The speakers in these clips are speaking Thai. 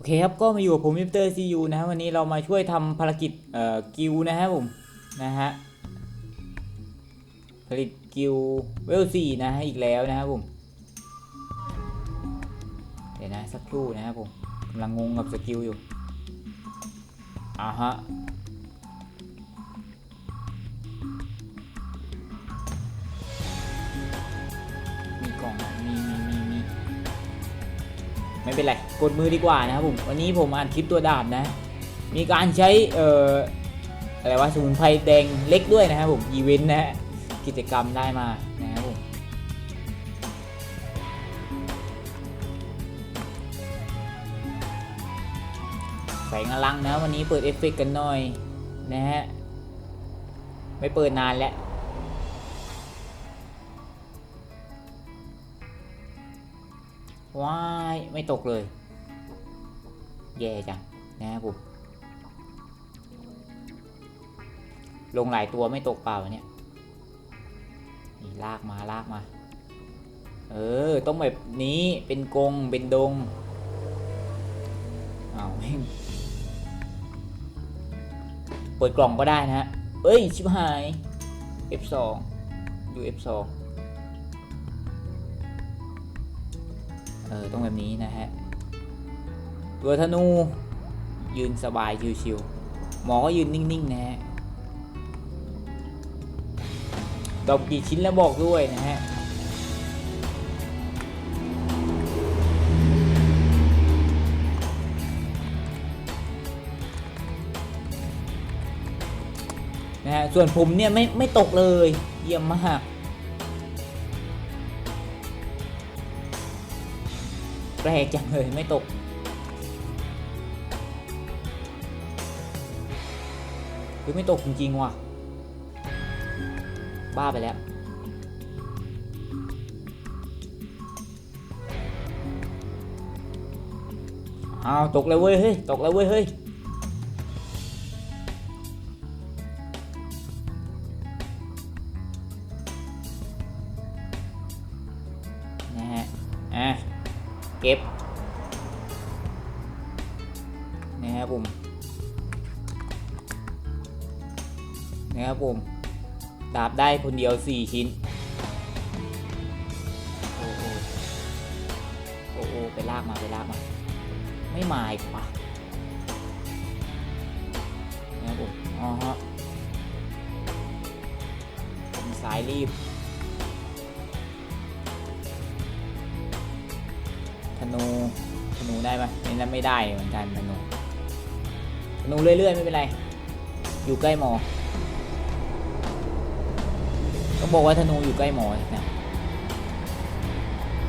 โอเคครับก็มาอยู่กับผมมิสเตอร์ซียูนะฮะวันนี้เรามาช่วยทำภารกิจเอ่อกิลนะฮะผมนะฮะผลิตกิลเวลสี่นะฮะอีกแล้วนะครับผมเดี๋ยวนะสักครู่นะครับผมกำลังงงกับสกิลอยู่อ่าฮะมีกล่องมีมีมีมี ไม่เป็นไรกดมือดีกว่านะครับผมวันนี้ผมอ่านคลิปตัวดาบนะ มีการใช้เอ่ออะไรวะสมุนไพรแดงเล็กด้วยนะครับผมอีเวนต์นะฮะกิจกรรมได้มานะครับผมแสงอลังนะวันนี้เปิดเอฟเฟกกันหน่อยนะฮะไม่เปิดนานแล้ว ว้ายไม่ตกเลย แย่จังนะครับผมลงหลายตัวไม่ตกเปล่าเนี่ยนี่ลากมาลากมา เออ ต้องแบบนี้เป็นกงเป็นดงอ้าวแม่งเปิดกล่องก็ได้นะฮะเอ้ย ชิบหาย F2 อยู่ F2 เออต้องแบบนี้นะฮะ ตัวธนู ยืนสบายชิวๆหมอก็ยืนนิ่งๆนะฮะดอกกี่ชิ้นแล้วบอกด้วยนะฮะนะฮะส่วนผมเนี่ยไม่ไม่ตกเลย เยี่ยมมาก ลกจังเลยไม่ตก คือไม่ตกจริงๆว่ะ บ้าไปแล้ว อ้าว ตกแล้วเว้ย เฮ้ย ตกแล้วเว้ย เฮ้ย เก็บนะครับผมนะครับผมดาบได้คนเดียว 4 ชิ้น โอ้โหโอ้โหไปลากมา ไปลากมา ไม่มาอีกว่ะนะครับผมอ๋อฮะผมสายรีบ นูธนูได้ปะนี่นั้นไม่ได้เหมือนกันธนูธนูเรื่อยๆไม่เป็นไร อยู่ใกล้หมอต้องบอกว่าธนูอยู่ใกล้หมอนะ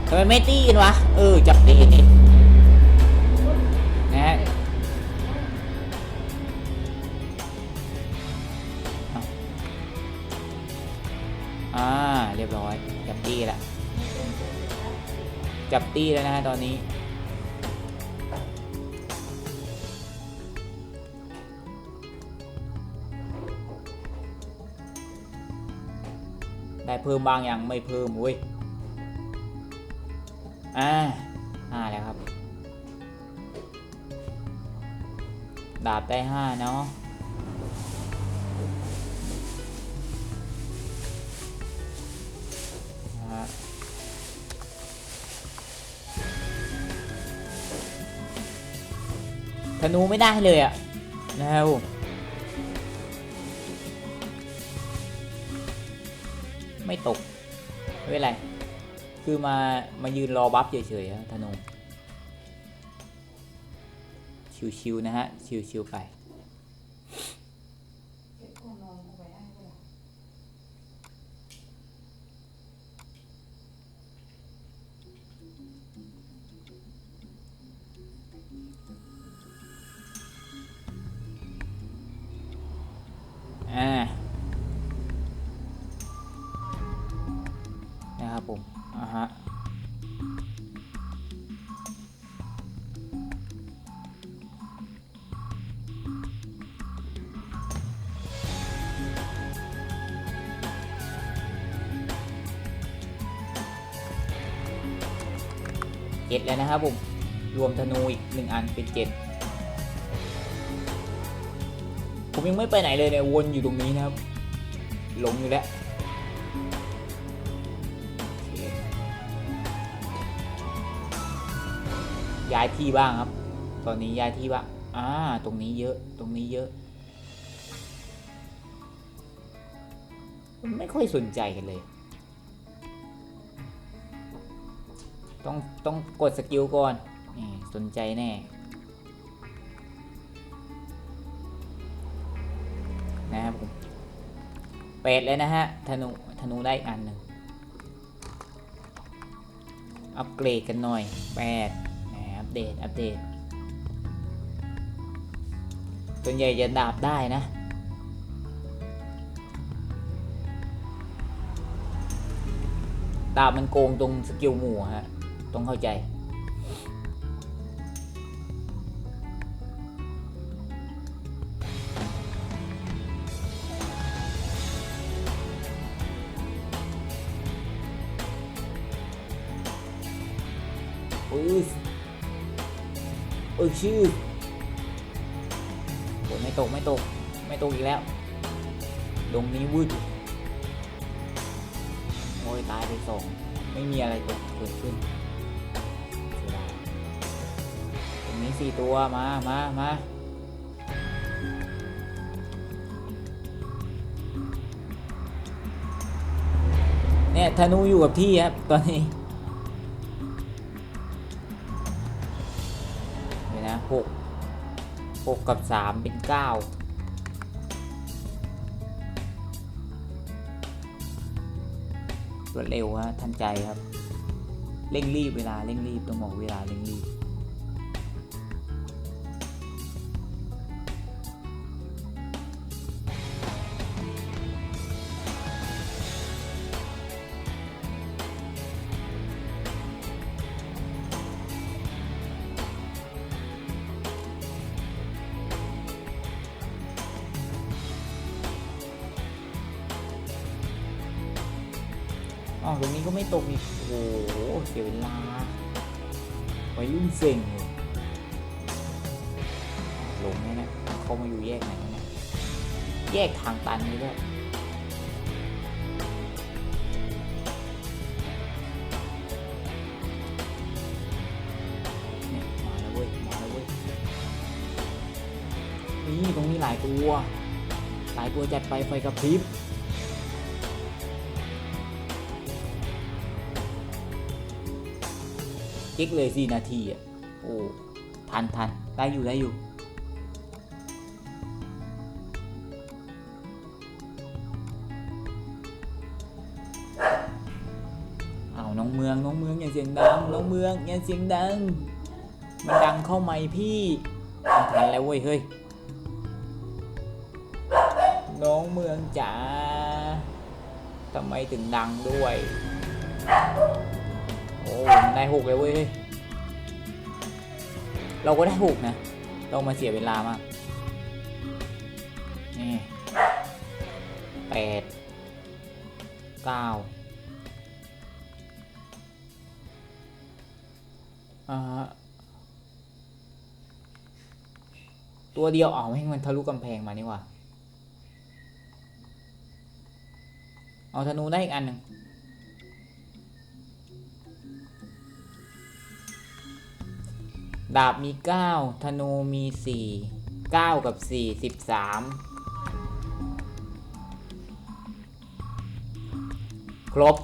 ทำไมไม่ตีกันวะ เออ จับตีนี่นะฮะอ่า เรียบร้อย จับตี้แล้วนะฮะตอนนี้ ได้เพิ่มบางอย่างไม่เพิ่มเว้ยอ่าห้าแล้วครับ ดาบได้ห้าเนาะ ธนูไม่ได้เลยอะ่ะนะครับไม่ตก ไม่เป็นไร คือมา มายืนรอบัฟเฉยๆฮะธนู ชิวๆนะฮะ ชิวๆไป 7 แล้วนะครับผมรวมธนูอีก 1 อันเป็น 7 ผมยังไม่ไปไหนเลยเนี่ยวนอยู่ตรงนี้นะครับ หลงอยู่แล้วย้ายที่บ้างครับ ตอนนี้ย้ายที่บ้างอ่าตรงนี้เยอะตรงนี้เยอะไม่ค่อยสนใจกันเลย ต้องต้องกดสกิลก่อนนี่สนใจแน่นะครับผมเปดเลยนะฮะธนูธนูได้อันหนึ่งอัปเกรดกันหน่อยแปดแหมอัปเดตอัปเดตส่วนใหญ่จะดาบได้นะดาบมันโกงตรงสกิลหมู่ฮะ ต้องเข้าใจ โอ้ย โอ้ยชื่อโอ้ยไม่ตก ไม่ตก ไม่ตกอีกแล้วดงนี้วืดโอ้ยตายไปสอง ไม่มีอะไรเกิดเกิดขึ้น สี่ตัวมามามาเนี่ยธนูอยู่กับที่ครับตอนนี้เดี๋ยวนะหกหกกับสามเป็นเก้าเร็วฮะทันใจครับ เร่งรีบเวลาเร่งรีบต้องบอกเวลาเร่งรีบ ตรงนี้ก็ไม่ตกอีกโอ้โหเสียเวลาไปยุ่งเซ็งเลยหลงเนี่ยนะเขามาอยู่แยกไหนวะเนี่ยแยกทางตันนี่ด้วยเนี่ยมาแล้วเว้ยมาแล้วเว้ยนี่ตรงนี้หลายตัว หลายตัวจัดไปไฟกระพริบ ก๊กเลยสี่นาทีอะโอ้ทันทันได้อยู่ได้อยู่เอาน้องเมืองน้องเมืองอย่าเสียงดังน้องเมืองอย่าเสียงดังมันดังเข้าไหมพี่ทันแล้วเว้ยเฮ้ยน้องเมืองจ๋าทำไมถึงดังด้วย โอ้ได้หกเลยเว้ย เราก็ได้หกนะ เรามาเสียเวลามาก นี่แปดเก้าตัวเดียวอ๋อให้มันทะลุกำแพงมานี่ว่า เอาธนูได้อีกอันหนึ่ง ดาบมี 9 ธนูมี 4 9 กับ 4 13 ครบ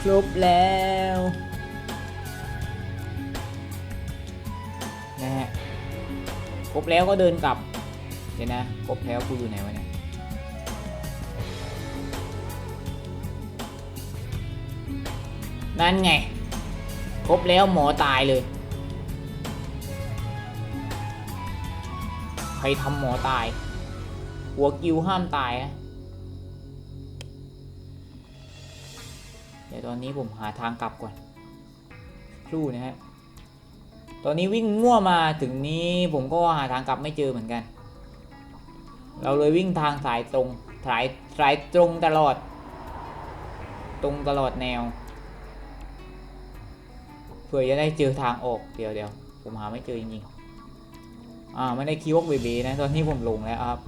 ครบแล้วนะฮะครบแล้วก็เดินกลับ เดี๋ยวนะ ครบแล้วกูอยู่ไหนวะเนี่ย นั่นไง ครบแล้วหมอตายเลย ใครทำหมอตาย หัวกิวห้ามตายนะเดี๋ยวตอนนี้ผมหาทางกลับก่อนครู่นะฮะ ตอนนี้วิ่งมั่วมาถึงนี้ผมก็หาทางกลับไม่เจอเหมือนกัน เราเลยวิ่งทางสายตรงสายสายตรงตลอด ตรงตลอดแนว ผื่อจะได้เจอทางออกเดี๋ยวเดี๋ยวผมหาไม่เจอจริงๆอ่าไม่ได้คีย์วอกเบบีนะตอนนี้ผมลงแล้วครับ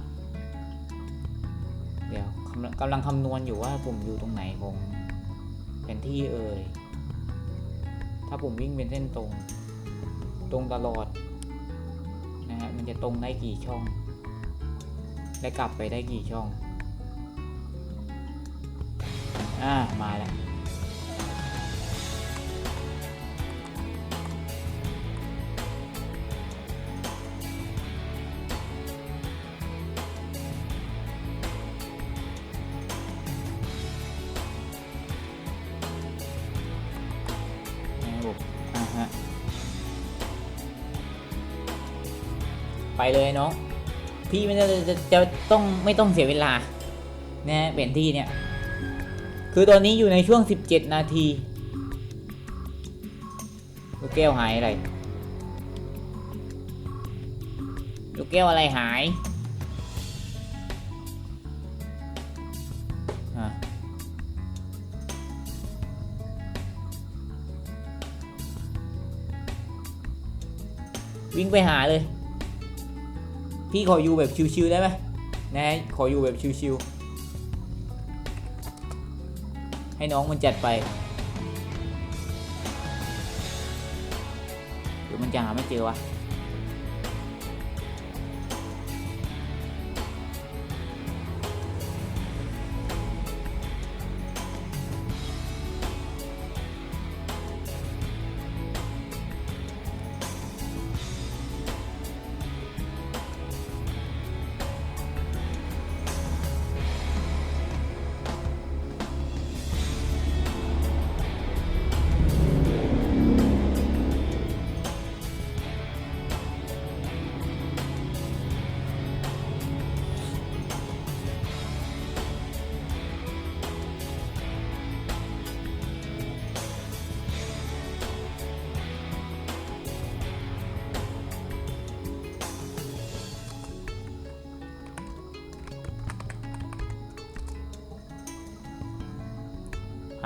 เดี๋ยวกำลังกำลังคำนวณอยู่ว่าผมอยู่ตรงไหนของแผนที่เอ่ยถ้าผมวิ่งเป็นเส้นตรง ตรงตลอดนะฮะมันจะตรงได้กี่ช่องและกลับไปได้กี่ช่อง อ่า มาแล้ว ไปเลยน้อง พี่ไม่ได้จะจะต้องไม่ต้องเสียเวลานะฮะเป็นที่เนี่ย คือตอนนี้อยู่ในช่วง 17 นาทีลูกแก้วหายอะไร ลูกแก้วอะไรหายวิ่งไปหาเลย พี่ขออยู่แบบชิวๆได้ไหมนะขออยู่แบบชิวๆให้น้องมันจัดไปเดี๋ยวมันจะหาไม่เจอวะ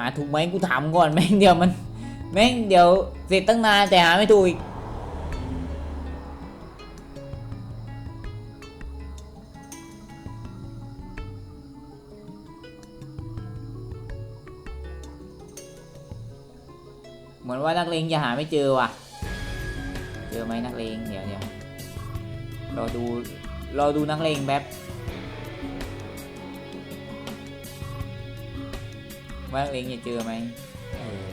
าถูกไหมกูถามก่อนแม่งเดี๋ยวมัน แม่งเดี๋ยวเสร็จตั้งนานแต่หาไม่ถูกอีกเหมือนว่านักเลงจะหาไม่เจอว่ะ เจอไหมนักเลงเดี๋ยวเดี๋ยวรอดูรอดูนักเลงแป๊บ ว่านักเลงจะเจอไหมเออ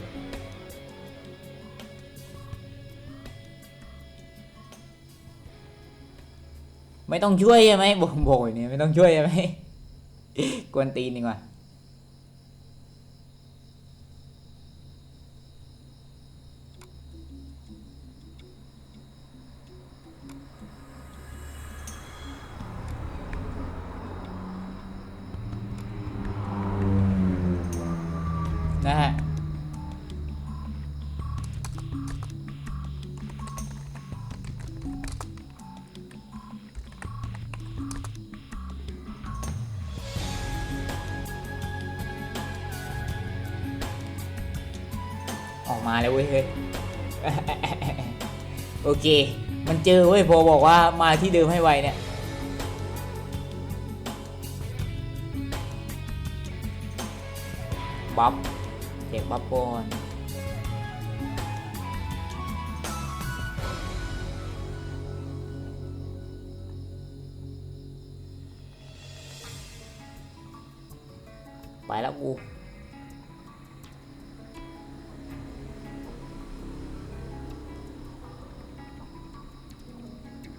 ไม่ต้องช่วยใช่ไหมบโบยเนี่ยไม่ต้องช่วยใช่ไหมกวนตีนดีกว่า ออกมาแล้วเว้ยเฮ้ยโอเค มันเจอเว้ยพอบอกว่ามาที่เดิมให้ไวเนี่ยบัฟเด็กบัฟก่อนไปแล้วกู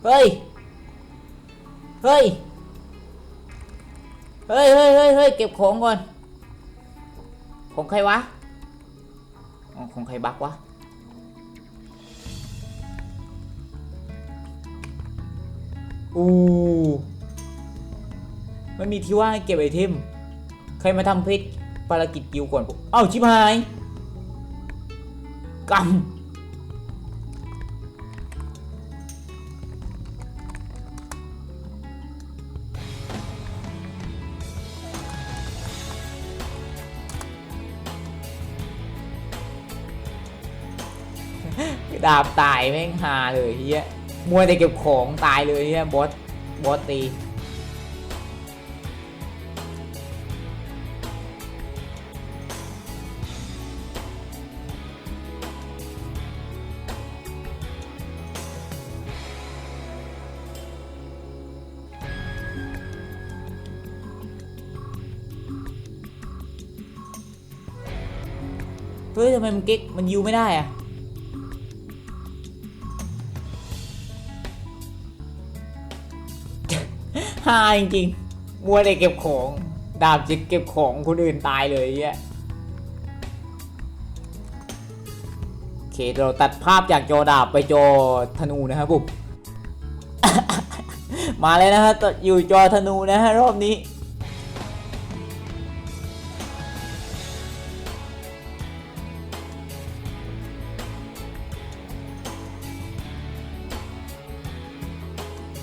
เฮ้ย เฮ้ย เฮ้ยเฮ้ยเฮ้ยเฮ้ยเก็บของก่อน ของใครวะอของใครบักวะ อู้มันมีที่ว่างให้เก็บไอเทม ใครมาทำเพชรภารกิจกิวก่อนผมเอ้าชิบหายกำ ดาบตายแม่งฮาเลยเฮียมัวแต่เก็บของตายเลยเฮียบอสบอสตีเฮ้ยทำไมมันเก๊กมันยูไม่ได้อะ ฮาจริงๆมัวแต่เก็บของ ดาบจะเก็บของคนอื่นตายเลยเหี้ยโอเคเราตัดภาพจากจอดาบไปจอธนูนะครับผมมาเลยนะฮะตัดอยู่จอธนูนะฮะรอบนี้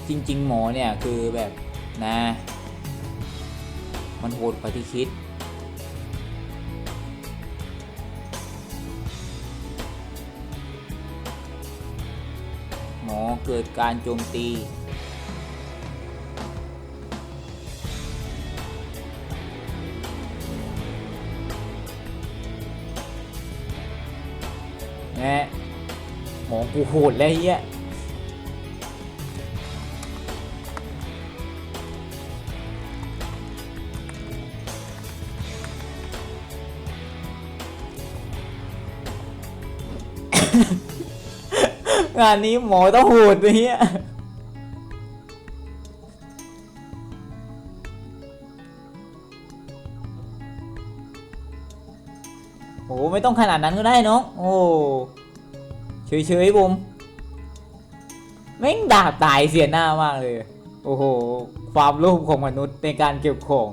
จริง ๆ หมอเนี่ย คือแบบ นะ มันโหดกว่าที่คิด หมอเกิดการโจมตี นะ หมอกูโหดแล้วเฮีย งานนี้หมอต้องโหดไปเฮียโอ้ไม่ต้องขนาดนั้นก็ได้น้อง โอ้เฉยๆผมแม่งด่าตายเสียหน้ามากเลย โอ้โห ความโลภของมนุษย์ในการเก็บของ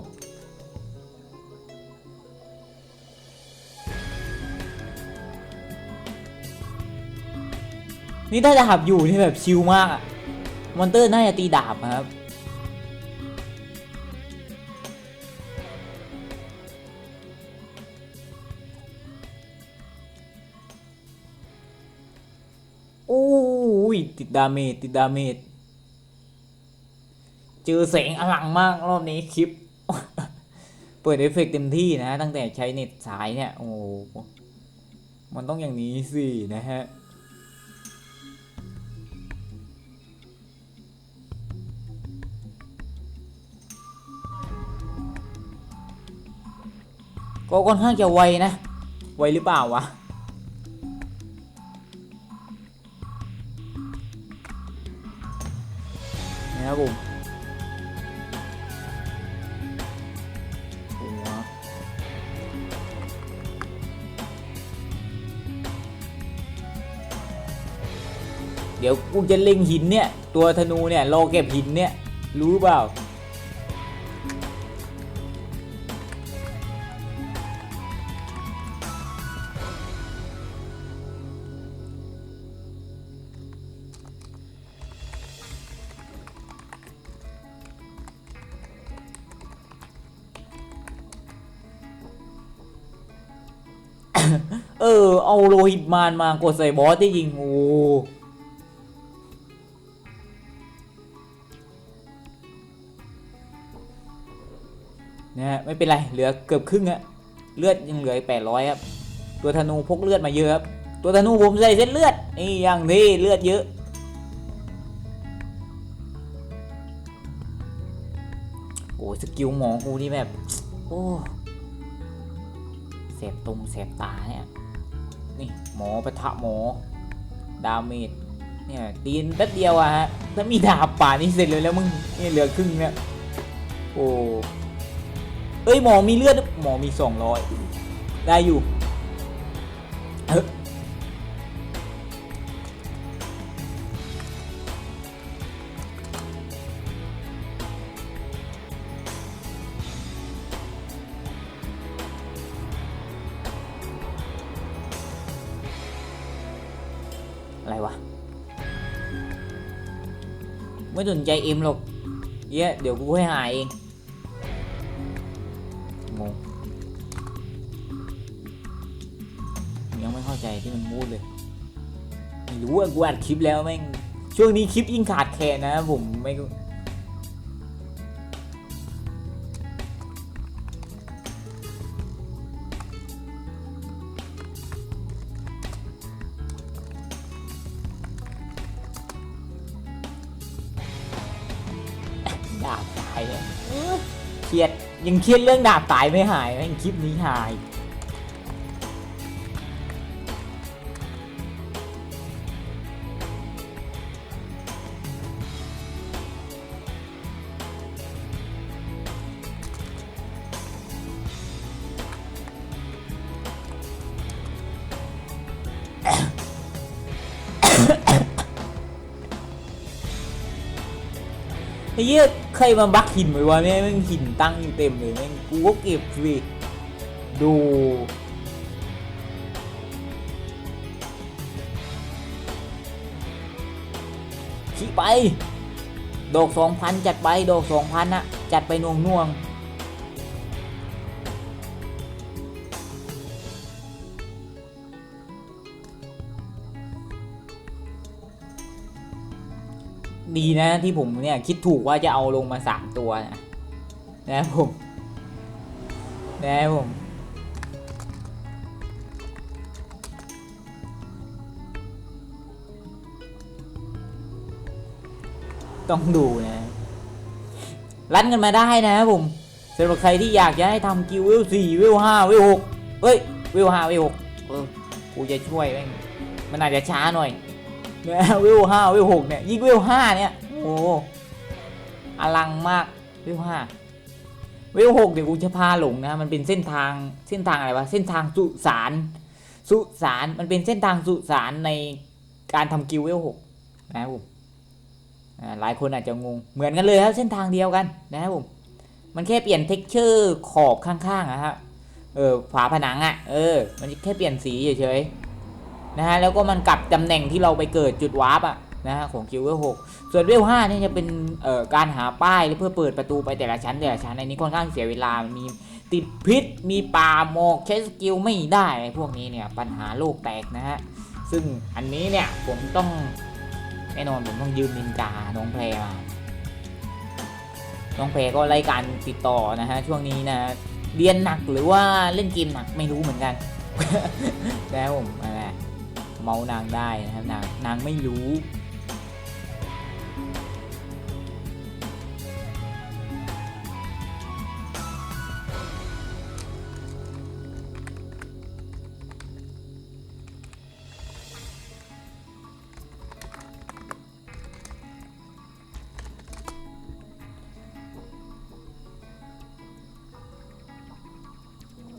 นี่ถ้าดาบอยู่นี่แบบชิลมากอะมอนเตอร์น่าจะตีดาบครับโอ้ยติดดาเมจติดดาเมจเจอแสงอลังมากรอบนี้คลิป เปิดเอฟเฟกต์เต็มที่นะ ตั้งแต่ใช้เน็ตสายเนี่ย โอ้มันต้องอย่างนี้สินะฮะ ก็ค่อนข้างจะไวนะ ไวหรือเปล่าวะนะครับผมหัวเดี๋ยวกูจะเล็งหินเนี่ย ตัวธนูเนี่ยรอเก็บหินเนี่ย รู้เปล่า โลหิตมานมากดใส่บอสที่ยิงโอ้นะฮะไม่เป็นไร เหลือเกือบครึ่งอะเลือดยังเหลือแปดร้อยครับ ตัวธนูพกเลือดมาเยอะครับ ตัวธนูผมใส่เส้นเลือด นี่อย่างที่เลือดเยอะ โอ้สกิลหมอกูนี่แบบ โอ้แสบตรงแสบตาเนี่ย นี่หมอปะทะหมอ ดาเมจเนี่ยตีนตัดเดียวอะฮะถ้ามีดาบป่านี่เสร็จเลยแล้วมึงนี่เหลือครึ่งเนี่ยโอ้เอ้ยหมอมีเลือดหมอมีสองร้อยได้อยู่ ไม่สนใจเอ็มหรอกเย้ยเดี๋ยวกูให้หายเองงงยังไม่เข้าใจที่มันพูดเลยไม่รู้ว่ากูอัดคลิปแล้วแม่งช่วงนี้คลิปยิ่งขาดแคลนนะผมไม่ ยังเครียดเรื่องดาบตายไม่หายแม่งคลิปนี้หายไอ้เหี้ย ใครมาบักหินไว้วะแม่งแม่งหินตั้งอยู่เต็มเลยแม่งกูก็เก็บสิดูขี้ไป ดอกสองพันจัดไป ดอกสองพันอะจัดไปน่วงน่วง ดีนะที่ผมเนี่ยคิดถูกว่าจะเอาลงมาสามตัวนะนะผมนะผมต้องดูนะรันกันมาได้นะผมสำหรับใครที่อยากจะให้ทำกิวเวลสี่เวลห้าเวลหกเฮ้ยเวลห้าเวลหกเออกูจะช่วยแม่งมันอาจจะช้าหน่อย เนี่ยเวห้าเวหกเนี่ยยิ่งเวห้าเนี่ยโอ้อลังมากเวห้าเวหกเดี๋ยวกูจะพาหลงนะมันเป็นเส้นทางเส้นทางอะไรวะเส้นทางสุสานสุสานมันเป็นเส้นทางสุสานในการทำกิวเวลหกนะครับผมหลายคนอาจจะงงเหมือนกันเลยครับเส้นทางเดียวกันนะครับผมมันแค่เปลี่ยนเท็กเจอร์ขอบข้างๆอะครับเออฝาผนังอะเออมันแค่เปลี่ยนสีเฉยๆ นะฮะแล้วก็มันกลับตำแหน่งที่เราไปเกิดจุดวาร์ปอะนะฮะของคิวเวลหกส่วนเวลห้านี่จะเป็นเอ่อการหาป้ายเพื่อเปิดประตูไปแต่ละชั้นแต่ละชั้นในนี้ค่อนข้างเสียเวลามีติดพิษมีป่าหมอกใช้สกิลไม่ได้พวกนี้เนี่ยปัญหาโลกแตกนะฮะซึ่งอันนี้เนี่ยผมต้องแน่นอนผมต้องยืมนินจาน้องแพรมาน้องแพรก็ไล่การติดต่อนะฮะช่วงนี้นะเรียนหนักหรือว่าเล่นเกมหนักไม่รู้เหมือนกันแล้วผมอะไร เมานางได้นะครับนางนางไม่รู้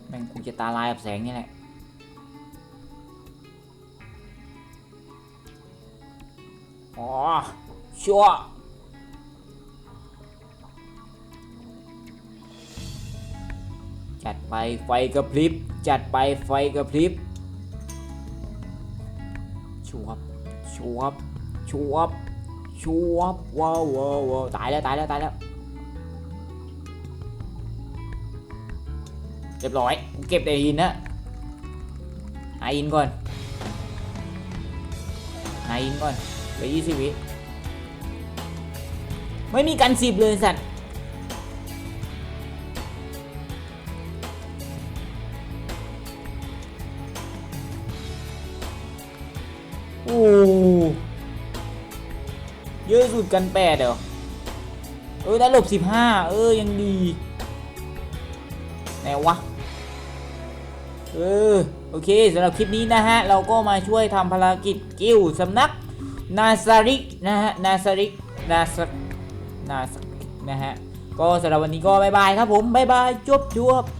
แม่งกูจะตาลายกับแสงนี่แหละ ชัวจัดไปไฟกระพริบ จัดไปไฟกระพริบชัวบชัวบชัวบชัวบว้าวว้าวตายแล้วตายแล้วตายแล้วเรียบร้อยเก็บแต่หินนะหาหินก่อนหาหินก่อนเหลือยี่สิบวิ ไม่มีกันสิบเลยสัตว์โอ้เยอะสุดกันแปดเหรอเออได้หลบสิบห้าเออ ยังดี ไหนวะ เออ โอเคสำหรับคลิปนี้นะฮะ เราก็มาช่วยทำภารกิจกิลสำนัก นาซาริก นะฮะ นาซาริก นาซาาซาริกนะฮะ ก็สำหรับวันนี้ก็บายบายครับผมบายบายจบจบ